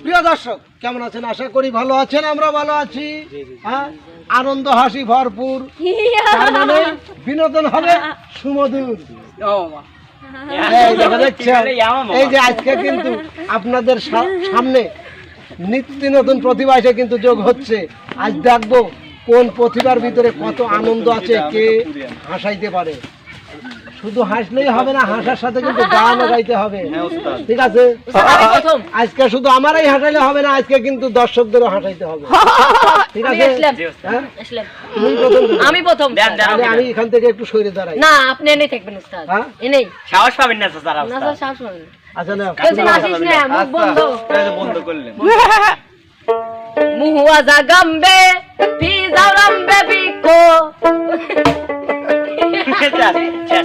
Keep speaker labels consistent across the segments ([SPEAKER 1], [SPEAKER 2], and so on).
[SPEAKER 1] প্রিয় দর্শক কেমন আছেন? আশা করি ভালো আছেন আমরা ভালো আছি। হ্যাঁ? আনন্দ হাসি ভরপুর। মানে বিনোদন হবে সুমধুর। এই যে আজকে কিন্তু আপনাদের সামনে নিত্য নতুন প্রতিভা এসে কিন্তু যোগ হচ্ছে। আজ দেখব কোন প্রতিভার ভিতরে কত আনন্দ আছে কে হাসাইতে পারে। শুধু হাসলেই হবে না হাসার সাথে কিন্তু গানও গাইতে হবে। ঠিক আছে? আজকে শুধু আমারই হাসাইলে হবে না আজকে কিন্তু দর্শকদেরও হাসাইতে হবে। ঠিক
[SPEAKER 2] আমি
[SPEAKER 1] আছে? হ্যাঁ? প্রথম
[SPEAKER 2] আমি প্রথম।
[SPEAKER 1] আমি এখান থেকে একটু সরে দাঁড়াই।
[SPEAKER 2] না আপনি এনেই থাকবেন উস্তাদ
[SPEAKER 1] হ্যাঁ?
[SPEAKER 2] এনেই
[SPEAKER 3] সাহস পাবেন না স্যার
[SPEAKER 2] না স্যার সাহস পাবেন না।
[SPEAKER 1] আচ্ছা না
[SPEAKER 2] আসিস না। মুখ বন্ধ।
[SPEAKER 3] বন্ধ করলেন।
[SPEAKER 2] মুহুয়া জাগাম্বে পিজারাম্বে বিকো।
[SPEAKER 3] শেষ শেষ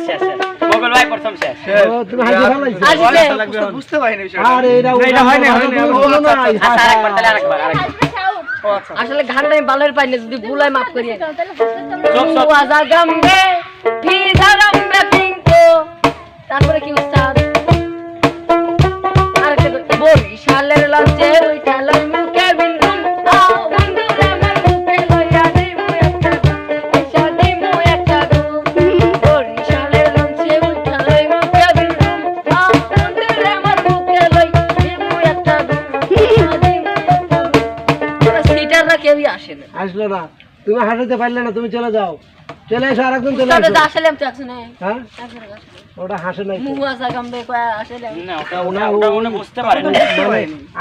[SPEAKER 3] শেষ বগল ভাই প্রথম শেষ।
[SPEAKER 1] ও, তুমি হাসি ভালাইছো
[SPEAKER 4] বুঝতে পারিনি
[SPEAKER 1] আরে এটা
[SPEAKER 4] এটা হয় না, হয় না,
[SPEAKER 1] বলো না,
[SPEAKER 3] আচ্ছা আরেকবার তাহলে আরেকবার আরেকবার।
[SPEAKER 2] আসলে ঘাড়টা আমি বালের পাই না যদি মাফ করিয়ে। মুহুয়া জাগাম্বে পিজারাম্বে বিকো তারপরে কি
[SPEAKER 1] আসলো না। তুমি হাসাতে পারলে না তুমি চলে যাও। চলে এসো আরেকজন চলে এসো।
[SPEAKER 2] আসলে আমি
[SPEAKER 1] হ্যাঁ? ওটা হাসে নাই
[SPEAKER 2] আসলে
[SPEAKER 3] না ওটা ওটা মনে বুঝতে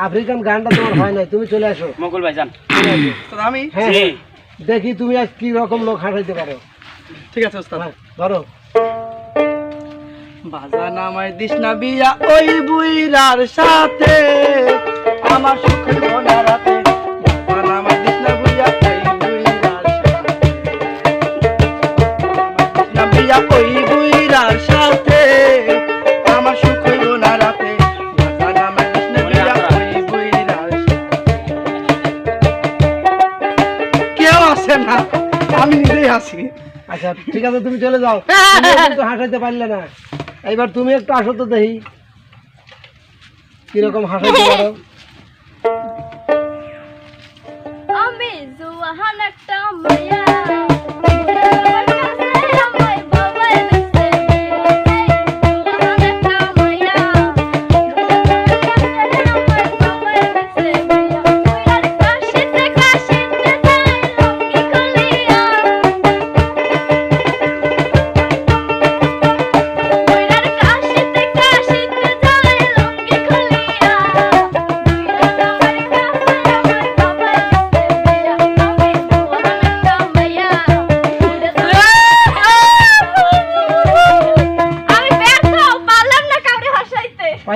[SPEAKER 1] আফ্রিকান গানটা তোমার হয় নাই তুমি চলে আসো
[SPEAKER 3] মুকুল ভাই যান।
[SPEAKER 4] আমি?
[SPEAKER 1] হ্যাঁ। দেখি তুমি আজ কি রকম লোক হাসাইতে পারো।
[SPEAKER 4] ঠিক আছে ওস্তাদ।
[SPEAKER 1] হ্যাঁ, ধরো।
[SPEAKER 4] বাজান আমায় দিস না বিয়া ওই বুইরার সাথে। আমার সুখের মনে রাতে ওই বুইরার সাথে। আমার সুখ হইব না রাতে। সাথে। কেউ আসে না। আমি নিজেই আসি
[SPEAKER 1] আচ্ছা ঠিক আছে তুমি চলে যাও। তুমি কিন্তু হাসাইতে পারলে না। এইবার তুমি একটু আসো তো দেখি। কীরকম হাসাইতে পারো?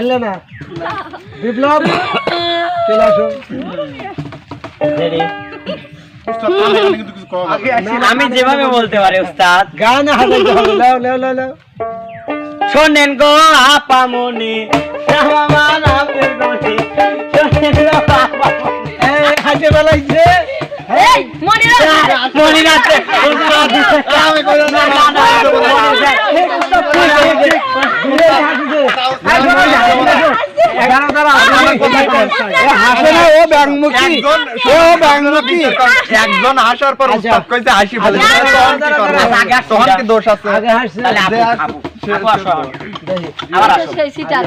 [SPEAKER 1] পারলে না। বিপ্লব চলে আসো।
[SPEAKER 3] আমি যেভাবে বলতে পারি উস্তাদ।
[SPEAKER 1] গান
[SPEAKER 3] শোনেন গো আপামনি
[SPEAKER 1] এই হাসে বেলাইছে
[SPEAKER 2] এই মনে রাখ
[SPEAKER 3] মনি নাচে উস্তাদ আমি কই না না না
[SPEAKER 1] দাঁড়া দাঁড়া আমার কথা কর। এ হাসে না ও ব্যাংমুখী। ও ব্যাংমুখী।
[SPEAKER 4] একজন হাসার পর। উস্তাদ কইছে হাসি বলে তখন কি
[SPEAKER 1] দাঁড়া,
[SPEAKER 4] করব?
[SPEAKER 1] দাঁড়া,
[SPEAKER 3] আগে আসো,
[SPEAKER 4] তখন কি দোষ আছে?
[SPEAKER 1] আগে হাসছে।
[SPEAKER 3] তাহলে আপু
[SPEAKER 4] দেখ,
[SPEAKER 3] আপু
[SPEAKER 4] সে-
[SPEAKER 3] আপু আসো আবার আসো।
[SPEAKER 2] সেই সিটার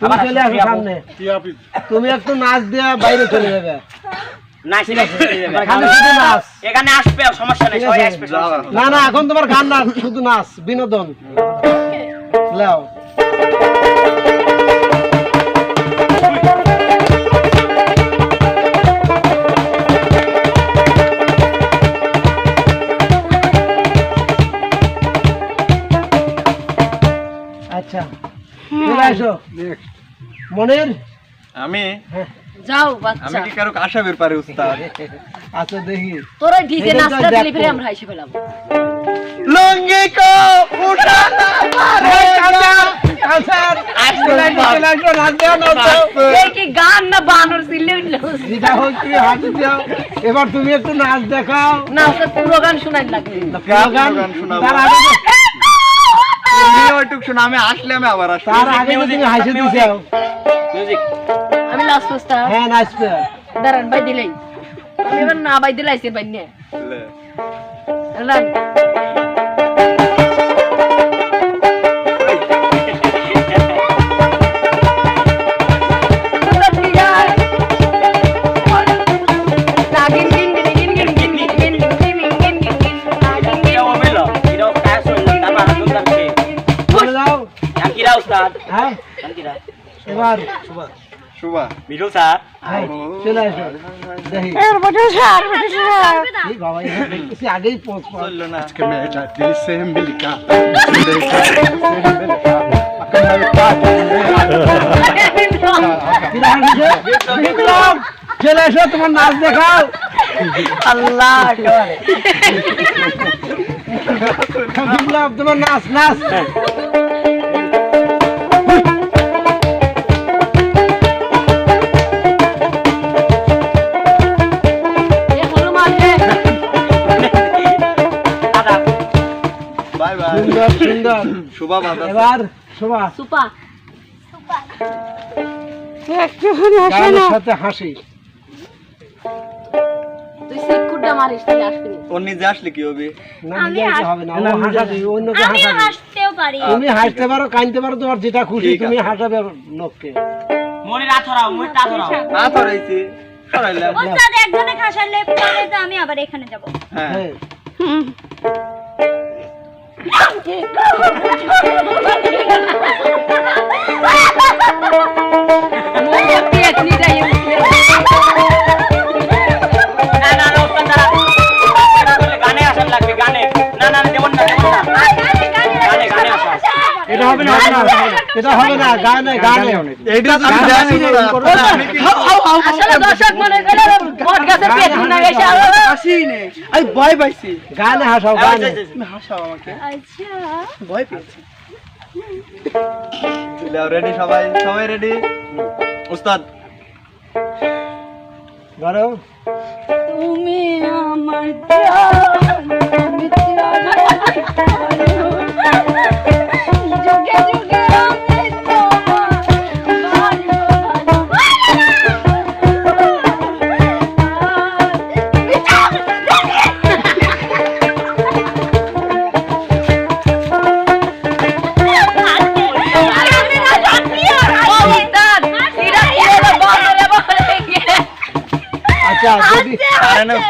[SPEAKER 1] তুমি চলে আসো। সামনে। তুমি একটু নাচ দেওয়া বাইরে চলে যাবে।
[SPEAKER 3] না।
[SPEAKER 1] না না এখন তোমার গান না শুধু নাচ বিনোদন। লাও আসো। মনের?
[SPEAKER 4] আমি?
[SPEAKER 2] যাও
[SPEAKER 4] আমি কি কারও আশাবের পারে উস্তাদ?
[SPEAKER 1] আচ্ছা দেখি।
[SPEAKER 2] তোর ডিজে নাচটা দিলি ফিরে আমরা হেসে পেলাম।
[SPEAKER 4] লঙ্গি কো উঠানা পারে
[SPEAKER 1] আচ্ছা। চলে আসো, চলে নাচ দেও, নাচ দেও।
[SPEAKER 2] কি গান না বানর সিলে উঠল
[SPEAKER 1] যেটা হোক তুমি হাতে দাও। এবার তুমি একটু নাচ দেখাও।
[SPEAKER 2] না পুরো গান শোনাই লাগবে।
[SPEAKER 1] গান
[SPEAKER 4] গান শোনাবো। ওইটুক শোনো আমি আসলে আমি আবার আসব
[SPEAKER 1] তার
[SPEAKER 2] দাঁড়ান বাই দিলাই আমি এবার না বাই দিলাইছি বাই নিয়ে
[SPEAKER 3] মিঠু স্যার।
[SPEAKER 5] চলে আসো। দেখি। এই বাবা এখানে আগেই পৌঁছ
[SPEAKER 3] চলল না।
[SPEAKER 4] আজকে মেয়েটা দিল মিলকা দিল সে মিলকা আকাল পাটি
[SPEAKER 5] কিরা হাসিছে? বিপ্লব, চলে এসো তোমার নাচ দেখাও।
[SPEAKER 3] আল্লাহ
[SPEAKER 5] বিপ্লব তোমার নাচ নাচ। সুন্দর সুন্দর।
[SPEAKER 4] শুভা
[SPEAKER 5] এবার শোভা।
[SPEAKER 2] সুপা।
[SPEAKER 5] গানের সাথে হাসি।
[SPEAKER 2] তুই সিকুডটা মারিস তুই আসবি
[SPEAKER 4] ও নিজে আসলে কি হবে
[SPEAKER 5] না
[SPEAKER 1] আমি
[SPEAKER 5] নিজে
[SPEAKER 1] হাস-
[SPEAKER 5] হবে না ও হাসাবে অন্যকে
[SPEAKER 1] আমি হাসতেও পারি।
[SPEAKER 5] তুমি হাসতে পারো কাঁদতে পারো তোমার যেটা খুশি তুমি। হাসাবে লোককে
[SPEAKER 3] মনে রাত মনে তা ধরাও
[SPEAKER 4] না ধরাইছি সরাইলাম।
[SPEAKER 1] ওস্তাদ একজনে খাসালে পরে তো আমি আবার এখানে যাব।
[SPEAKER 4] হ্যাঁ।
[SPEAKER 5] হ্যাঁ।
[SPEAKER 2] Молодец, не даю.
[SPEAKER 3] না এটা
[SPEAKER 5] হবে না গানে গানে।
[SPEAKER 4] এইটা যদি জানি না আমি কি
[SPEAKER 2] আসলে দর্শক মনে করে বট গাছের পেট না গেছে
[SPEAKER 6] হাসি নে আমি ভয় পাইছি।
[SPEAKER 5] গানে হাসাও গানে।
[SPEAKER 6] হাসাও আমাকে।
[SPEAKER 1] আচ্ছা।
[SPEAKER 6] ভয় পেয়েছি।
[SPEAKER 4] রেডি সবাই? সবাই রেডি উস্তাদ।
[SPEAKER 5] ধরো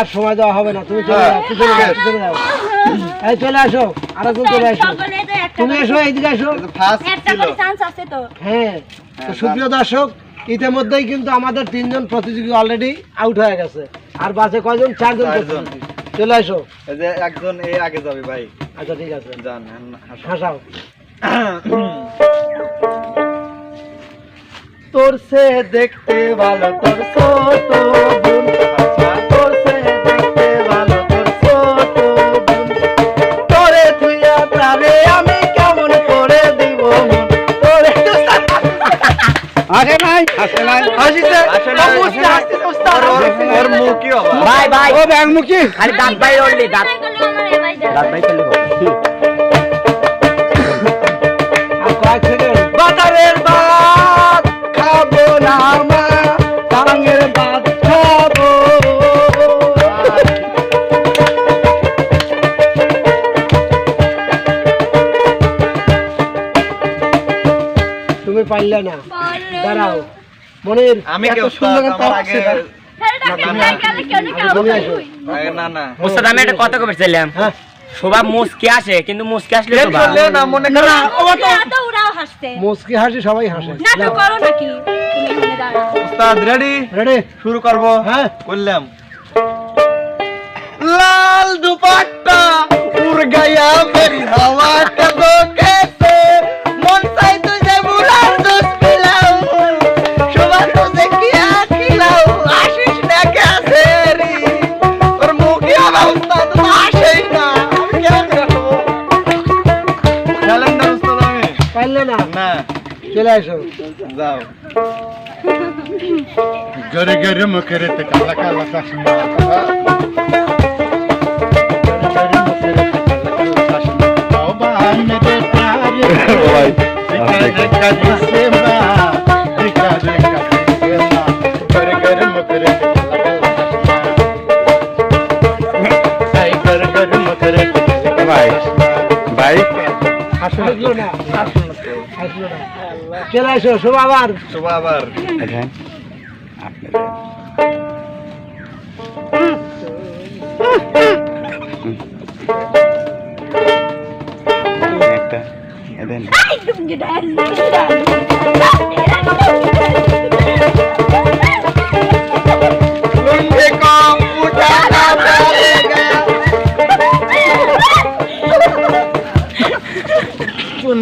[SPEAKER 4] আর
[SPEAKER 5] সময় দেওয়া হবে না। তুমি চলে যাও পিছনে যাও পিছনে যাও। এই চলে আসো আরেকজন চলে আসো। তুমি এসো এইদিকে এসো।
[SPEAKER 4] ফার্স্ট
[SPEAKER 1] একটা
[SPEAKER 4] ছিল।
[SPEAKER 1] করে চান্স আছে তো।
[SPEAKER 5] হ্যাঁ তো সুপ্রিয় দর্শক ইতিমধ্যেই কিন্তু আমাদের তিনজন প্রতিযোগী অলরেডি আউট হয়ে গেছে। আর বাসে কয়জন? চারজন। প্রতিযোগী। চলে আসো।
[SPEAKER 4] যে একজন এ আগে যাবে ভাই।
[SPEAKER 5] আচ্ছা ঠিক আছে। হাসাও।
[SPEAKER 6] তোর সে দেখতে ভালো তোর ছোট
[SPEAKER 5] আসে নাই? আসে নাই।
[SPEAKER 6] হাসিতে
[SPEAKER 4] আসে নাই,
[SPEAKER 6] ও
[SPEAKER 4] আসে নাই। ওর মুখ কি হবে
[SPEAKER 3] ভাই ভাই।
[SPEAKER 5] ও ব্যাংমুখী।
[SPEAKER 3] খালি দাঁত ভাই উঠলি দাঁত দাঁত ভাই
[SPEAKER 1] খাব তুমি পারলে না। দাঁড়াও। মনের
[SPEAKER 4] আমি কেউ
[SPEAKER 1] সুন্দর
[SPEAKER 4] আগে শুরু করব? করলাম। লাল দুপাট্টা উড় গয়া মেরি
[SPEAKER 1] ছাড়লে না।
[SPEAKER 4] না।
[SPEAKER 1] চলে আসো।
[SPEAKER 7] যাও। গরে গরে মুখের কালা কালা চশমা হ্যাঁ? ভাই
[SPEAKER 8] ভাই।
[SPEAKER 1] আসলে না আসলে চলে
[SPEAKER 4] এসো শোভাবার
[SPEAKER 8] শোভাবার একটা এদেন
[SPEAKER 4] আই তুমি ডান ডান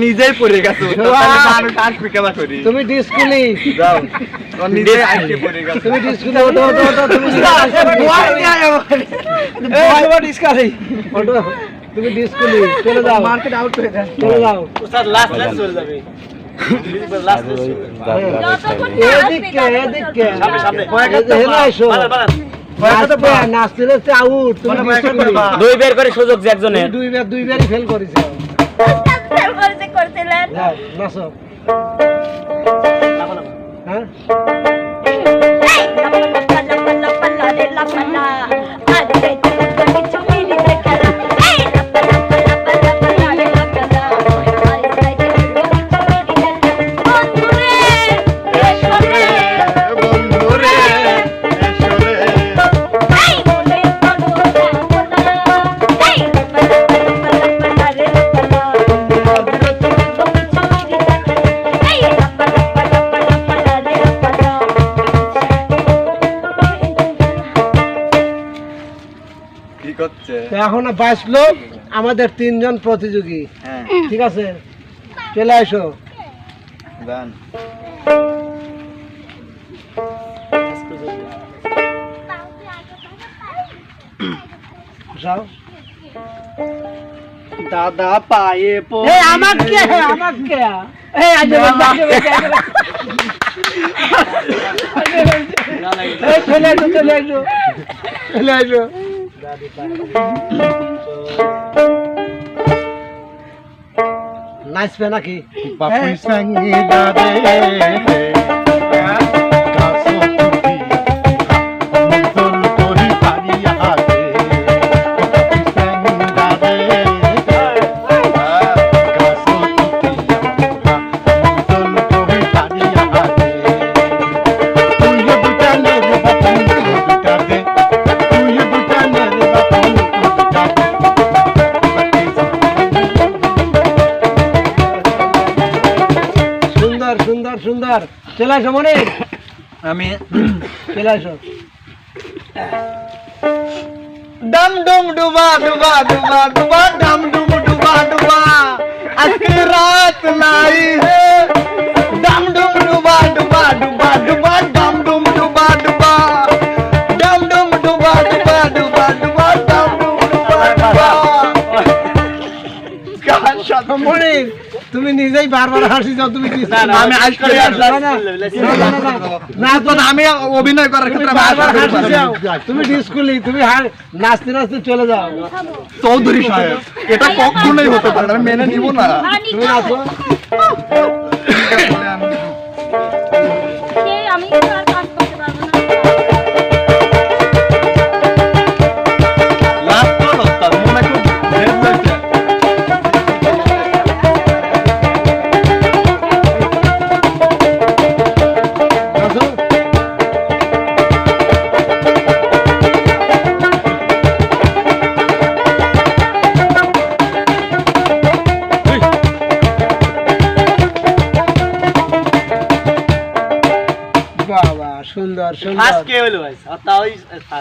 [SPEAKER 4] নিজেই পড়ে গেছো।
[SPEAKER 1] তুমি ডিসকুলি
[SPEAKER 4] যাও।
[SPEAKER 1] তুমি ডিসকুলি ওটো ওটো ওটো তুমি ওটো তুমি ডিসকুলি চলে যাও। মার্কেট আউট হয়ে যায় চলে যাও।
[SPEAKER 3] ওস্তাদ লাস্ট লাস্ট চলে যাবে।
[SPEAKER 1] এদিকে
[SPEAKER 3] সামনে, সামনে।
[SPEAKER 1] নাচতে নাচতে আউট
[SPEAKER 3] দুই বের করে সুযোগ যে একজনের।
[SPEAKER 1] দুইবার দুইবারই ফেল করেছ।
[SPEAKER 5] করছিলেন?
[SPEAKER 1] নাচো হ্যাঁ?
[SPEAKER 4] করছে।
[SPEAKER 1] এখন বাঁচলো আমাদের তিনজন প্রতিযোগী।
[SPEAKER 4] হ্যাঁ।
[SPEAKER 1] ঠিক আছে? চলে আসো।
[SPEAKER 4] গান দাদা পায়ে
[SPEAKER 1] এই আমাকে এই আজ চলে আসো চলে আসো। চলে আসো। নাচবে নাকি
[SPEAKER 7] বাপুই সঙ্গে রে
[SPEAKER 1] সুন্দর সুন্দর চলে আসো মনে।
[SPEAKER 4] আমি
[SPEAKER 1] চলে আসো।
[SPEAKER 4] ডম ডুম ডুবা ডুবা ডুবা ডুবা ডম ডুম ডুবা ডুবা। আজকে রাত নাই হে। ডম ডুম ডুবা ডুবা ডুবা ডুবা
[SPEAKER 1] মনে তুমি নিজেই বারবার হাসি যাও তুমি কি
[SPEAKER 4] আমি আজকে
[SPEAKER 1] না,
[SPEAKER 4] তো আমি অভিনয় করার ক্ষেত্রে
[SPEAKER 1] বারবার হাসি যাও তুমি ডিসকুলি তুমি নাচতে নাচতে চলে যাও
[SPEAKER 4] চৌধুরী সাহেব এটা কখনোই হতে পারে না মেনে নিব না
[SPEAKER 1] তুমি
[SPEAKER 5] আসো
[SPEAKER 1] নাচো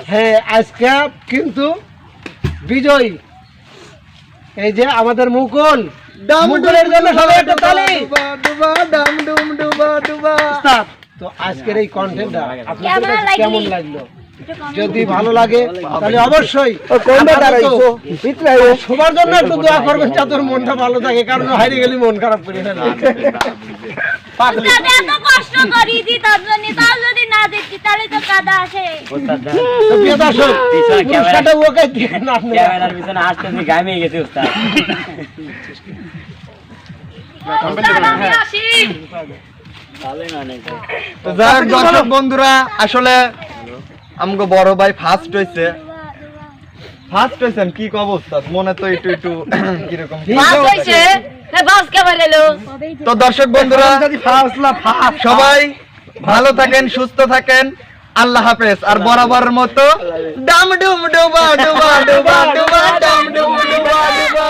[SPEAKER 1] হ্যাঁ আজকে কিন্তু বিজয়। এই যে আমাদের মুকুল মুকুলের জন্য সবাই একটা তালি।
[SPEAKER 4] ডুবা ডুবা ডুবা ডুবা
[SPEAKER 1] তো আজকের এই কন্টেন্টটা আপনাদের
[SPEAKER 5] কেমন লাগলি?
[SPEAKER 1] যদি ভালো লাগে তাহলে অবশ্যই সবার জন্য একটু দোয়া করবেন যাতে মনটা ভালো থাকে কারণ হারিয়ে গেলে মন খারাপ করে ফেলে পাগলি।
[SPEAKER 5] তাতে এত কষ্ট করি দি তার জন্য তাও যদি না দেখছি তাহলে তো কাদা আসে।
[SPEAKER 1] তো প্রিয় দর্শক,
[SPEAKER 3] পিছনে ক্যামেরা-
[SPEAKER 1] পুরস্কারটা ওকে দিয়ে দিন আপনারা।
[SPEAKER 3] ক্যামেরার পিছনে গেছে উস্তাদ
[SPEAKER 2] আমি
[SPEAKER 3] মানে
[SPEAKER 4] তো। দর্শক বন্ধুরা আসলে আমগো বড় ভাই ফার্স্ট হইছে। ফার্স্ট হইছেন কি অবস্থা মনে তো একটু একটু কীরকম?
[SPEAKER 2] হইছে
[SPEAKER 4] তো দর্শক বন্ধুরা সবাই ভালো থাকেন সুস্থ থাকেন। আল্লাহ হাফেজ। আর বরাবরের মতো ডাম ডুম ডুবা ডুবা ডুবা ডুবা ডাম ডুম ডুবা ডুবা।